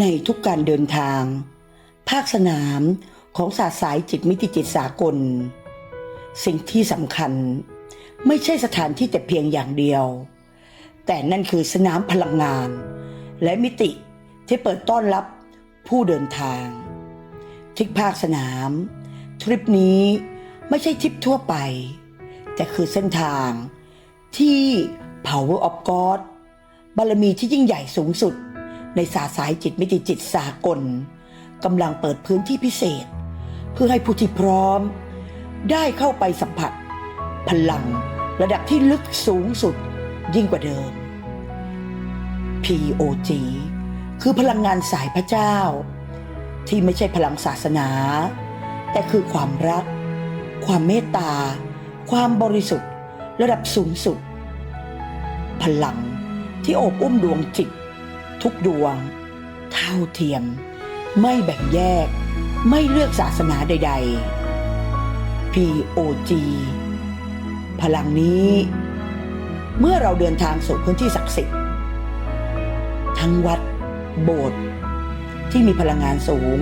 ในทุกการเดินทาง ภาคสนามของศาสตร์สายจิตมิติจิตสากล สิ่งที่สำคัญไม่ใช่สถานที่แต่เพียงอย่างเดียว แต่นั่นคือสนามพลังงาน และมิติที่เปิดต้อนรับผู้เดินทางทริปภาคสนาม ทริปนี้ไม่ใช่ทริปทั่วไป แต่คือเส้นทางที่ Power of God บารมีที่ยิ่งใหญ่สูงสุด ในศาสตร์สายจิตมิติจิตสากลกำลังเปิดพื้นที่พิเศษ เพื่อให้ผู้ที่พร้อม ได้เข้าไปสัมผัส พลังระดับที่ลึกสูงสุดยิ่งกว่าเดิม POG คือพลังงานสายพระเจ้า ที่ไม่ใช่พลังศาสนา แต่คือความรัก ความเมตตา ความบริสุทธิ์ ระดับสูงสุด พลังที่โอบอุ้มดวงจิต ทุกดวง เท่าเทียม ไม่แบ่งแยก ไม่เลือกศาสนาใด ๆ POG พลังนี้ เมื่อเราเดินทางสู่พื้นที่ศักดิ์สิทธิ์ทั้งวัด โบสถ์ที่มีพลังงานสูง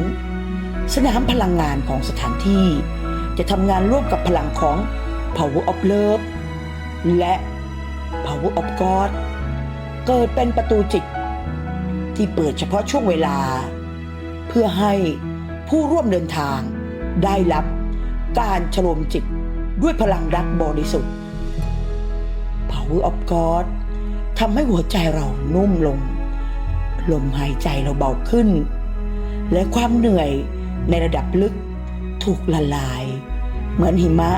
สนามพลังงานของสถานที่จะทำงานร่วมกับพลังของ Power of Love และ Power of God เกิดเป็นประตูจิต ที่เปิดเฉพาะช่วงเวลา เพื่อให้ผู้ร่วมเดินทางได้รับการฉลมจิตด้วยพลังรักบริสุทธิ์ Power of God ทำให้หัวใจเรานุ่มลง ลมหายใจเราเบาขึ้น และความเหนื่อยในระดับลึกถูกละลาย เหมือนหิมะ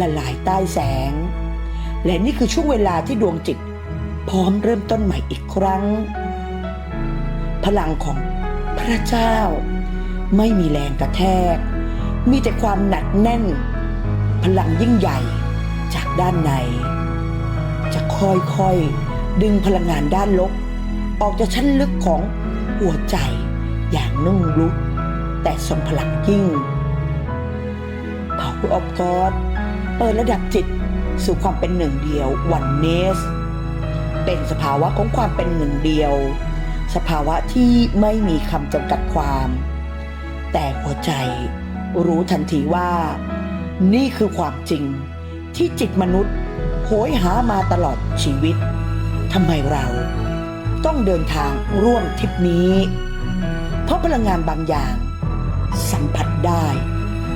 ละลายใต้แสง และนี่คือช่วงเวลาที่ดวงจิต พร้อมเริ่มต้นใหม่อีกครั้ง พลังของพระเจ้า ไม่มีแรงกระแทก มีแต่ความหนักแน่น พลังยิ่งใหญ่จากด้านใน จะค่อยๆดึงพลังงานด้านลบ ออกจากชั้นลึกของหัวใจอย่างนุ่มลุกแต่ทรงพลังยิ่ง Power of God เปิดระดับจิตสู่ความเป็นหนึ่งเดียว oneness เป็นสภาวะของความเป็นหนึ่งเดียว สภาวะที่ไม่มีคำจำกัดความ แต่หัวใจรู้ทันทีว่า นี่คือความจริง ที่จิตมนุษย์โหยหามาตลอดชีวิตทำไมเราต้องเดินทางร่วมทริปนี้ เพราะพลังงานบางอย่าง สัมผัสได้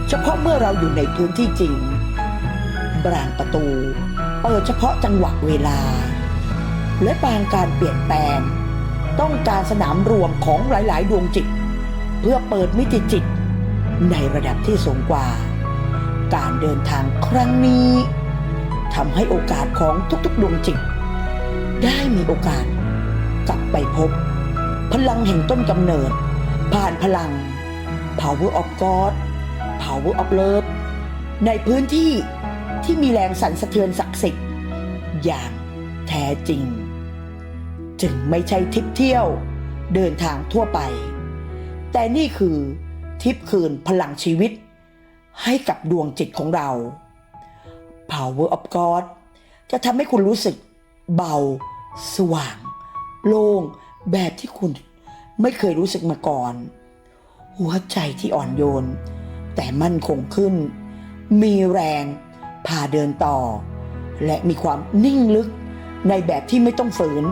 เฉพาะเมื่อเราอยู่ในพื้นที่จริง บางประตู เปิดเฉพาะจังหวะเวลา และบางการเปลี่ยนแปลง ต้องการสนามรวมของหลาย ๆ ดวงจิต เพื่อเปิดมิติจิต ในระดับที่สูงกว่า การเดินทางครั้งนี้ทำให้โอกาสของทุก ๆ ดวงจิต ได้มีโอกาสกลับไปพบ พลังแห่งต้นกำเนิด ผ่านพลัง Power of God Power of Love ในพื้นที่ที่มีแรงสั่นสะเทือนศักดิ์สิทธิ์อย่างแท้จริง จึงไม่ใช่ทริปเที่ยว เดินทางทั่วไป แต่นี่คือทริปคืนพลังชีวิต ให้กับดวงจิตของเรา Power of God จะทำให้คุณรู้สึกเบา สว่าง โล่งแบบที่คุณไม่เคยรู้สึกมาก่อน หัวใจที่อ่อนโยน แต่มั่นคงขึ้น มีแรงพาเดินต่อ และมีความนิ่งลึกในแบบที่ไม่ต้องฝืน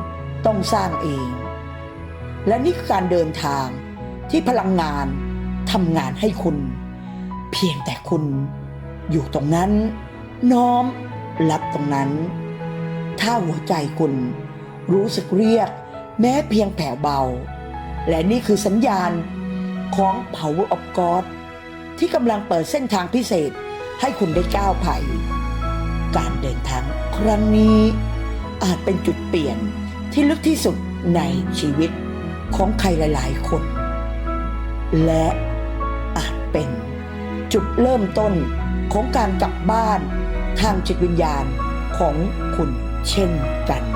ต้องสร้างเอง และนี่คือการเดินทางที่พลังงานทำงานให้คุณ เพียงแต่คุณอยู่ตรงนั้น น้อมรับตรงนั้น ถ้าหัวใจคุณรู้สึกเรียกแม้เพียงแผ่วเบา และนี่คือสัญญาณของ Power of God ที่กำลังเปิดเส้นทางพิเศษให้คุณได้ก้าวไผ่การเดินทางครั้งนี้อาจเป็นจุดเปลี่ยน ที่ลึกที่สุดในชีวิตของใครหลาย ๆ คน และอาจเป็นจุดเริ่มต้นของการกลับบ้านทางจิตวิญญาณของคุณเช่นกัน